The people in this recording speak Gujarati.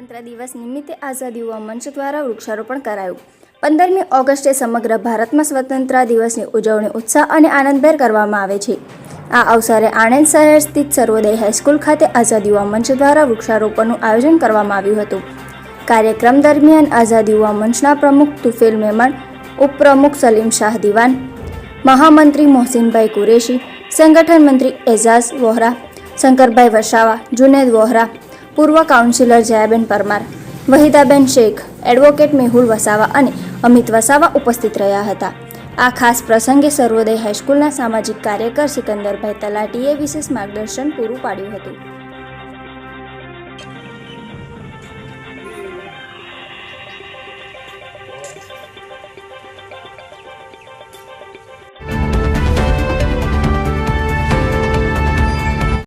સ્વતંત્ર દિવસ નિમિત્તે આઝાદ યુવા મંચ દ્વારા વૃક્ષારોપણ કરાયું. પંદરમી ઓગસ્ટે સમગ્ર ભારતમાં સ્વતંત્ર દિવસની ઉજવણી ઉત્સાહ અને આનંદભેર કરવામાં આવે છે. આ અવસરે આણંદ શહેર સ્થિત સર્વોદય હાઈસ્કૂલ ખાતે આઝાદ યુવા મંચ દ્વારા વૃક્ષારોપણનું આયોજન કરવામાં આવ્યું હતું. કાર્યક્રમ દરમિયાન આઝાદ યુવા મંચના પ્રમુખ તુફેલ મેમણ, ઉપપ્રમુખ સલીમ શાહ દિવાન, મહામંત્રી મોહસિનભાઈ કુરેશી, સંગઠન મંત્રી એઝાઝ વોહરા, શંકરભાઈ વસાવા, જુનેદ વોહરા પૂર્વ કાઉન્સિલર જયાબેન પરમાર વહીદાબેન શેખ, એડવોકેટ મેહુલ વસાવા અને અમિત વસાવા ઉપસ્થિત રહ્યા હતા. આ ખાસ પ્રસંગે સર્વોદય હાઈસ્કૂલના સામાજિક કાર્યકર સિકંદરભાઈ તલાટીએ વિશેષ માર્ગદર્શન પૂરું પાડ્યું હતું.